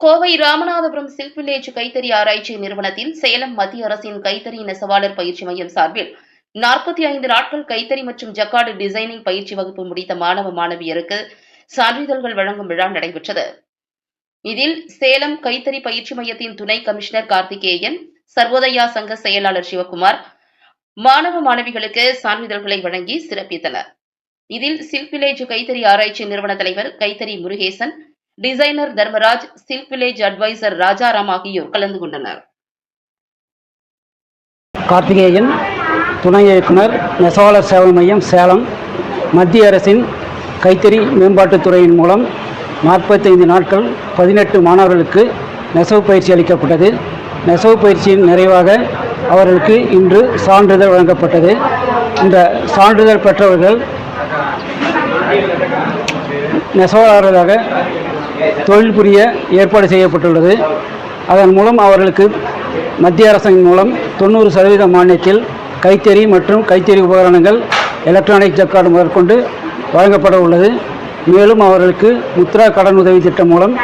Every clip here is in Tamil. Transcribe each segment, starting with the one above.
கோவை ராமநாதபுரம் சில்க் வில்லேஜ் கைத்தறி ஆராய்ச்சி நிறுவனத்தில் சேலம் மத்திய அரசின் கைத்தறி நெசவாளர் பயிற்சி மையம் சார்பில் நாற்பத்தி ஐந்து நாட்கள் கைத்தறி மற்றும் ஜக்கார்டு டிசைனிங் பயிற்சி வகுப்பு முடித்த மாணவ மாணவியருக்கு சான்றிதழ்கள் வழங்கும் விழா நடைபெற்றது. இதில் சேலம் கைத்தறி பயிற்சி மையத்தின் துணை கமிஷனர் கார்த்திகேயன் சர்வோதயா சங்க செயலாளர் சிவகுமார் மாணவ மாணவிகளுக்கு சான்றிதழ்களை வழங்கி சிறப்பித்தனர். இதில் சில்க் வில்லேஜ் கைத்தறி ஆராய்ச்சி நிறுவன தலைவர் கைத்தறி Murugesan designer Dharmaraj silk village advisor Rajaram ஆகியோர் கலந்து கொண்டனர். கார்த்திகேயன் துணை இயக்குனர் நெசவாளர் சேவை மையம் சேலம். மத்திய அரசின் கைத்தறி மேம்பாட்டுத் துறையின் மூலம் நாற்பத்தைந்து நாட்கள் பதினெட்டு மாணவர்களுக்கு நெசவு பயிற்சி அளிக்கப்பட்டது. நெசவு பயிற்சியின் நிறைவாக அவர்களுக்கு இன்று சான்றிதழ் வழங்கப்பட்டது. இந்த சான்றிதழ் பெற்றவர்கள் நெசவாளர்களாக தொழில் புரிய ஏற்பாடு செய்யப்பட்டுள்ளது. அதன் மூலம் அவர்களுக்கு மத்திய அரசின் மூலம் தொண்ணூறு சதவீத மானியத்தில் கைத்தறி மற்றும் கைத்தறி உபகரணங்கள் எலக்ட்ரானிக் ஜக்கார்டு முதற்கொண்டு வழங்கப்பட உள்ளது. மேலும் அவர்களுக்கு முத்ரா கடன் உதவி திட்டம் மூலம்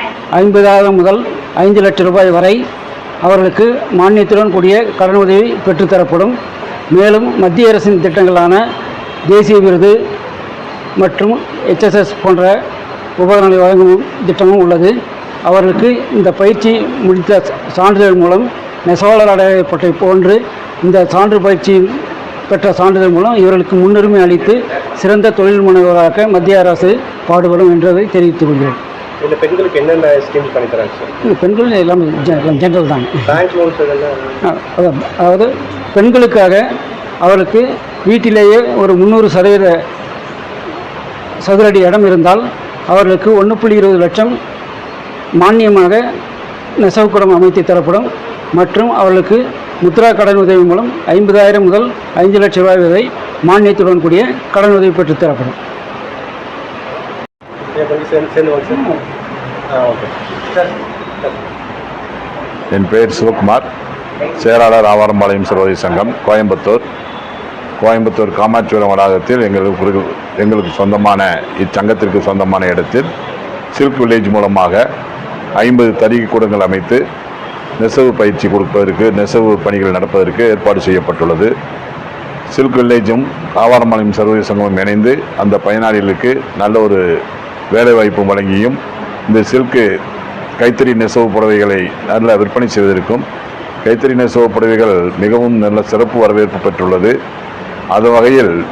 ஐம்பதாயிரம் முதல் ஐந்து லட்சம் ரூபாய் வரை அவர்களுக்கு மானியத்துடன் கூடிய கடன் உதவி பெற்றுத்தரப்படும் மேலும் மத்திய அரசின் திட்டங்களான தேசிய விருது மற்றும் எச்எஸ்எஸ் போன்ற உபகரணங்களை வழங்கும் திட்டமும் உள்ளது. அவர்களுக்கு இந்த பயிற்சி முடித்த சான்றிதழ் மூலம் நெசவாளர் அடையப்பட்டை போன்று இந்த சான்று பயிற்சி பெற்ற சான்றிதழ் மூலம் இவர்களுக்கு முன்னுரிமை அளித்து சிறந்த தொழில் முனைவராக மத்திய அரசு பாடுபடும் என்றதை தெரிவித்துக் கொள்கிறேன். இந்த பெண்களுக்கு என்னென்ன ஸ்கீம் பண்ணி தராங்க பெண்கள் எல்லாம் ஜென்ரல் தான். Bank loans. அதாவது பெண்களுக்காக அவருக்கு வீட்டிலேயே ஒரு முந்நூறு சதவீத சதுரடி இடம் இருந்தால் அவர்களுக்கு ஒன்று புள்ளி இருபது லட்சம் மானியமாக நெசவுக்கூடம் அமைத்து தரப்படும் மற்றும் அவர்களுக்கு முத்ரா கடன் உதவி மூலம் ஐம்பதாயிரம் முதல் ஐந்து லட்சம் ரூபாய் வரை மானியத்துடன் கூடிய கடன் உதவி பெற்றுத் தரப்படும். என் பெயர் சிவகுமார். செயலாளர் ஆவாரம்பாளையம் சர்வதேச சங்கம் கோயம்புத்தூர். கோயம்புத்தூர் காமாட்சிபுரம் வளாகத்தில் எங்களுக்கு எங்களுக்கு சொந்தமான இச்சங்கத்திற்கு சொந்தமான இடத்தில் சில்க் வில்லேஜ் மூலமாக ஐம்பது தறிகை கூடங்கள் அமைத்து நெசவு பயிற்சி கொடுப்பதற்கு நெசவு பணிகள் நடப்பதற்கு ஏற்பாடு செய்யப்பட்டுள்ளது. சில்க் வில்லேஜும் ஆவாரம்பாளையம் சர்வதேச சங்கமும் இணைந்து அந்த பயனாளிகளுக்கு நல்ல ஒரு வேலைவாய்ப்பு வழங்கியும் இந்த சில்க்கு கைத்தறி நெசவு புடவைகளை நல்ல விற்பனை செய்வதற்கும் கைத்தறி நெசவு புடவைகள் மிகவும் நல்ல சிறப்பு வரவேற்பு பெற்றுள்ளது. அது வகையில்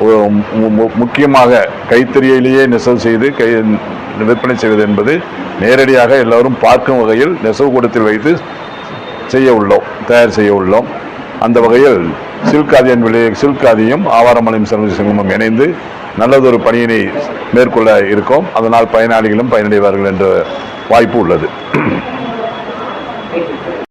மு- முக்கியமாக கைத்தறியிலேயே நெசவு செய்து கை விற்பனை செய்வது என்பது நேரடியாக எல்லோரும் பார்க்கும் வகையில் நெசவு கூடத்தில் வைத்து செய்ய உள்ளோம் தயார் செய்ய உள்ளோம். அந்த வகையில் சில்காதியன் விலை சில்காதியும் ஆவாரமலையும் சர்வதேச சங்கமும் இணைந்து நல்லதொரு பணியினை மேற்கொள்ள இருக்கோம். அதனால் பயனாளிகளும் பயனடைவார்கள் என்ற வாய்ப்பு உள்ளது.